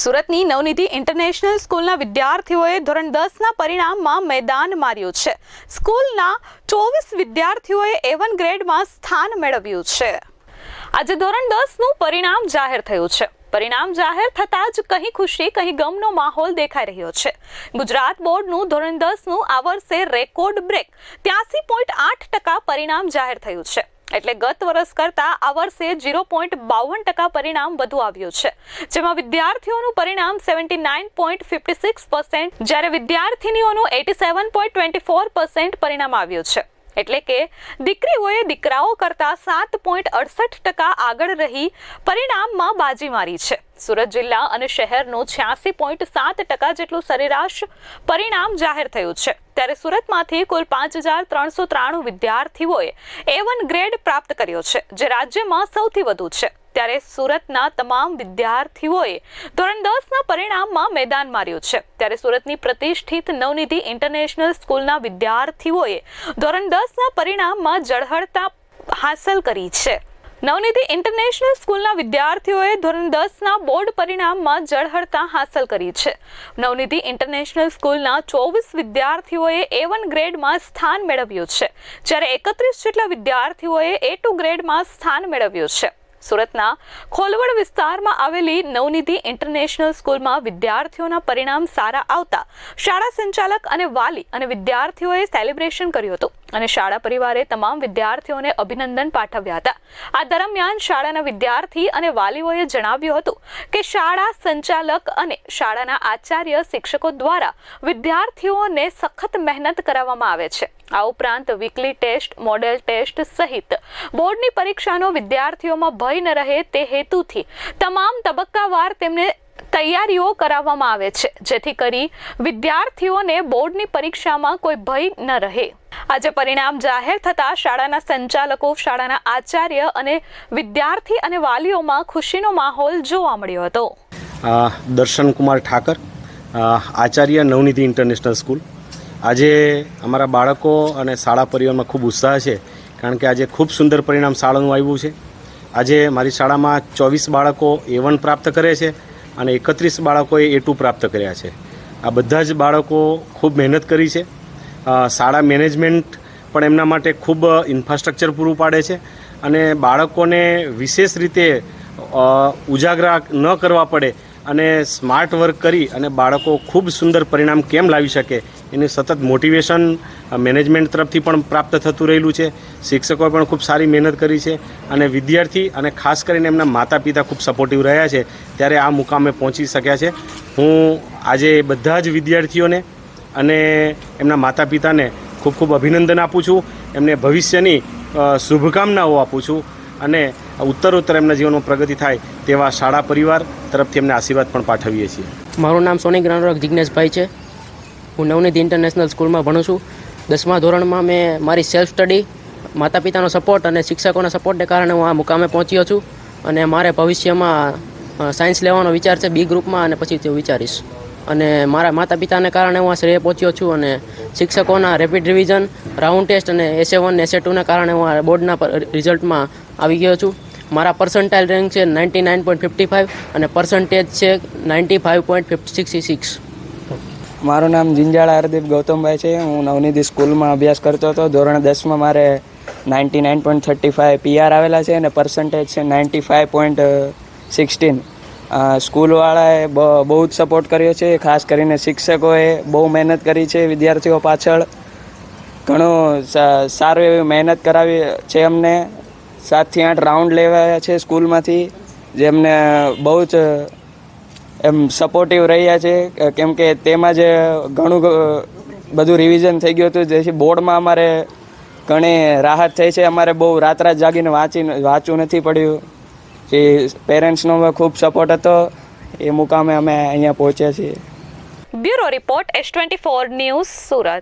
સુરતની નવનિધિ ઇન્ટરનેશનલ સ્કૂલના વિદ્યાર્થીઓએ ધોરણ દસના પરિણામમાં મેદાન માર્યું છે. સ્કૂલના ચોવીસ વિદ્યાર્થીઓએ એવન ગ્રેડમાં સ્થાન મેળવ્યું છે. આજે ધોરણ દસનું પરિણામ જાહેર થયું છે. પરિણામ જાહેર થતાં જ કહી ખુશી કહી ગમનો માહોલ દેખાઈ રહ્યો છે. ગુજરાત બોર્ડનું ધોરણ દસનું આ વર્ષે રેકોર્ડ બ્રેક. ત્યાસી પોઈન્ટ આઠ ટકા પરિણામ જાહેર થયું છે. એટલે ગત વર્ષ કરતા આ વર્ષે ઝીરો પોઈન્ટ બાવન ટકા પરિણામ વધુ આવ્યું છે. જેમાં વિદ્યાર્થીઓનું પરિણામ seventy nine point fifty six percent, જ્યારે વિદ્યાર્થિનીઓનું eighty seven point twenty four percent પરિણામ આવ્યું છે. એટલે કે દીકરીઓએ દીકરાઓ કરતા સાત પોઈન્ટ અડસઠ ટકા આગળ રહી પરિણામમાં બાજી મારી છે. સુરત જિલ્લા અને શહેરનું છ્યાસી પોઈન્ટ સાત ટકા જેટલું સરેરાશ પરિણામ જાહેર થયું છે. ત્યારે સુરતમાંથી કુલ પાંચ હજાર ત્રણસો ત્રાણું વિદ્યાર્થીઓએ એ વન ગ્રેડ પ્રાપ્ત કર્યો છે, જે રાજ્યમાં સૌથી વધુ છે. ત્યારે સુરતના તમામ વિદ્યાર્થીઓએ ધોરણ દસના પરિણામમાં મેદાન માર્યું છે. ત્યારે સુરતની પ્રતિષ્ઠિત નવનિધિ ઇન્ટરનેશનલ સ્કૂલના વિદ્યાર્થીઓએ ધોરણ દસના પરિણામમાં જળહળતા હાંસલ કરી છે. નવનિધિ ઇન્ટરનેશનલ સ્કૂલના વિદ્યાર્થીઓએ ધોરણ દસના બોર્ડ પરિણામમાં જળહળતા હાંસલ કરી છે. નવનિધિ ઇન્ટરનેશનલ સ્કૂલના ચોવીસ વિદ્યાર્થીઓએ એ વન ગ્રેડમાં સ્થાન મેળવ્યું છે. જ્યારે એકત્રીસ જેટલા વિદ્યાર્થીઓએ એ ટુ ગ્રેડમાં સ્થાન મેળવ્યું છે. સુરતના ખોલવડ વિસ્તારમાં આવેલી નવનિધિ ઇન્ટરનેશનલ સ્કૂલમાં વિદ્યાર્થીઓના પરિણામ સારા આવતા શાળા સંચાલક અને વાલી અને વિદ્યાર્થીઓએ સેલિબ્રેશન કર્યું હતું. અને શાળા પરિવારે તમામ વિદ્યાર્થીઓને અભિનંદન પાઠવ્યા હતા. આ દરમિયાન શાળાના વિદ્યાર્થી અને વાલીઓએ જણાવ્યું હતું કે શાળા સંચાલક અને શાળાના આચાર્ય શિક્ષકો દ્વારા વિદ્યાર્થીઓને સખત મહેનત કરાવવામાં આવે છે. આ ઉપરાંત વીકલી ટેસ્ટ મોડેલ ટેસ્ટ સહિત બોર્ડની પરીક્ષાનો વિદ્યાર્થીઓમાં ભય ન રહે તે હેતુથી તમામ તબક્કાવાર તેમને તૈયારીઓ કરાવવામાં આવે છે, જેથી કરી વિદ્યાર્થીઓને બોર્ડની પરીક્ષામાં કોઈ ભય ન રહે. આજે પરિણામ જાહેર થતાં શાળાના સંચાલકો, શાળાના આચાર્ય અને વિદ્યાર્થી અને વાલીઓમાં ખુશીનો માહોલ જોવા મળ્યો હતો. દર્શન કુમાર ઠાકર આચાર્ય નવનિધિ ઇન્ટરનેશનલ સ્કૂલ. આજે અમારા બાળકો અને શાળા પરિવારમાં ખૂબ ઉત્સાહ છે, કારણ કે આજે ખૂબ સુંદર પરિણામ શાળાનું આવ્યું છે. આજે મારી શાળામાં ચોવીસ બાળકો એ વન પ્રાપ્ત કરે છે અને એકત્રીસ બાળકોએ એ ટુ પ્રાપ્ત કર્યા છે. આ બધા જ બાળકો ખૂબ મહેનત કરી છે. શાળા મેનેજમેન્ટ પણ એમના માટે ખૂબ ઇન્ફ્રાસ્ટ્રક્ચર પૂરું પાડે છે અને બાળકોને વિશેષ રીતે ઉજાગરા ન કરવા પડે અને સ્માર્ટ વર્ક કરી અને બાળકો ખૂબ સુંદર પરિણામ કેમ લાવી શકે એનું સતત મોટિવેશન મેનેજમેન્ટ તરફથી પણ પ્રાપ્ત થતું રહેલું છે. શિક્ષકોએ પણ ખૂબ સારી મહેનત કરી છે અને વિદ્યાર્થી અને ખાસ કરીને એમના માતા પિતા ખૂબ સપોર્ટિવ રહ્યા છે. ત્યારે આ મુકામે પહોંચી શક્યા છે. હું આજે બધા જ વિદ્યાર્થીઓને અને એમના માતા પિતાને ખૂબ ખૂબ અભિનંદન આપું છું. એમને ભવિષ્યની શુભકામનાઓ આપું છું અને ઉત્તરોત્તર એમના જીવનમાં પ્રગતિ થાય તેવા શાળા પરિવાર તરફથી એમને આશીર્વાદ પણ પાઠવીએ છીએ. મારું નામ સોની ગ્રાનરોક જિજ્ઞેશભાઈ છે. હું નવનીત ઇન્ટરનેશનલ સ્કૂલમાં ભણું છું. દસમા ધોરણમાં મેં મારી સેલ્ફ સ્ટડી માતા પિતાનો સપોર્ટ અને શિક્ષકોના સપોર્ટને કારણે હું આ મુકામે પહોંચ્યો છું અને મારે ભવિષ્યમાં સાયન્સ લેવાનો વિચાર છે બી ગ્રુપમાં અને પછી તે વિચારીશ. અને મારા માતા પિતાને કારણે હું આ શ્રેય પહોંચ્યો છું અને શિક્ષકોના રેપિડ રિવિઝન રાઉન્ડ ટેસ્ટ અને એસે વન એસે ટુના કારણે હું આ બોર્ડના રિઝલ્ટમાં આવી ગયો છું. મારા પર્સન્ટાઇલ રેન્ક છે ninety nine point fifty five અને પર્સન્ટેજ છે ninety five point fifty sixty six મારું નામ જિંજાળા હરદીપ ગૌતમભાઈ છે. હું નવનિધિ સ્કૂલમાં અભ્યાસ કરતો હતો. ધોરણ દસમાં મારે ninety nine point thirty five PR આવેલા છે અને પર્સન્ટેજ છે નાઇન્ટી ફાઇવ પોઈન્ટ સિક્સટીન સ્કૂલવાળાએ બહુ જ સપોર્ટ કર્યો છે. ખાસ કરીને શિક્ષકોએ બહુ મહેનત કરી છે વિદ્યાર્થીઓ પાછળ. ઘણું સારું એવી મહેનત કરાવી છે અમને. સાતથી આઠ રાઉન્ડ લેવાયા છે સ્કૂલમાંથી, જેમને બહુ જ એમ સપોર્ટિવ રહ્યા છે. કેમ કે તેમાં જ ઘણું બધું રિવિઝન થઈ ગયું હતું. જેથી બોર્ડમાં અમારે ઘણી રાહત થઈ છે. અમારે બહુ રાત રાત જાગીને વાંચી, વાંચવું નથી પડ્યું. જે પેરેન્ટ્સનો ખૂબ સપોર્ટ હતો, એ મુકામે અમે અહીંયા પહોંચ્યા છીએ. Bureau report S twenty four news Surat.